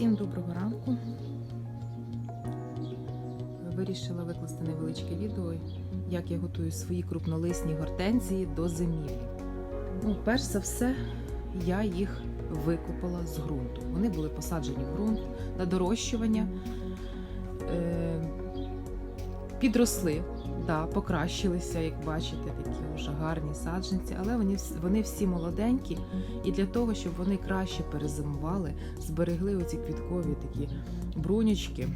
Всім доброго ранку. Вирішила викласти невеличке відео, як я готую свої крупнолисні гортензії до зимівлі. Ну, перш за все, я їх викопала з ґрунту. Вони були посаджені в ґрунт на дорощування, е, підросли, да, покращилися, як бачите, такі вже гарні саджанці, але вони, вони всі молоденькі. І для того, щоб вони краще перезимували, зберегли оці квіткові такі брунючки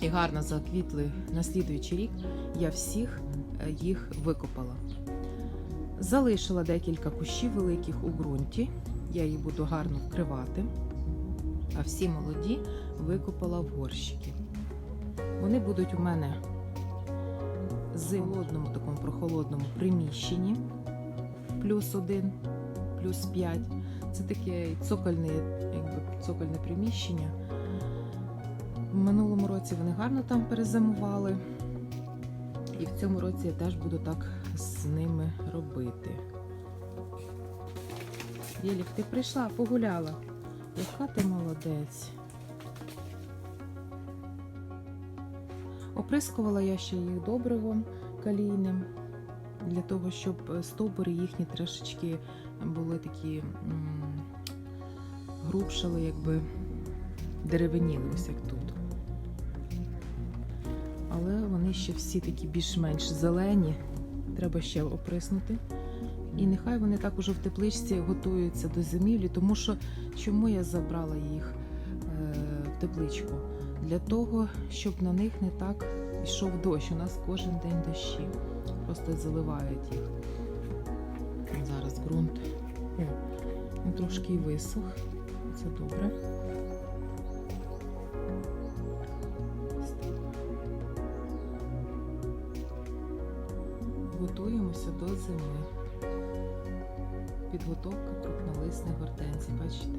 і гарно заквітли на слідуючий рік, я всіх е, їх викопала. Залишила декілька кущів великих у ґрунті. Я їх буду гарно вкривати. А всі молоді викопала в горщики. Вони будуть у мене з холодному такому прохолодному приміщенні плюс один, плюс 5. Це таке цокольне, якби цокольне приміщення. В минулому році вони гарно там перезимували. І в цьому році я теж буду так з ними робити. Єлік, ти прийшла, погуляла. Яка ти молодець. Оприскувала я ще їх добривом калійним для того, щоб е, стовбури їхні трошечки були такі грубшали, якби деревеніли, ось як тут. Але вони ще всі такі більш-менш зелені. Треба ще оприснути. І нехай вони так уже в тепличці готуються до зимівлі, тому що чому я забрала їх е, в тепличку? Для того, щоб на них не так йшов дощ. У нас кожен день дощі. Просто заливають їх. Зараз ґрунт. О, він трошки висох. Це добре. Готуємося до зими. Підготовка крупнолисних гортензій. Бачите?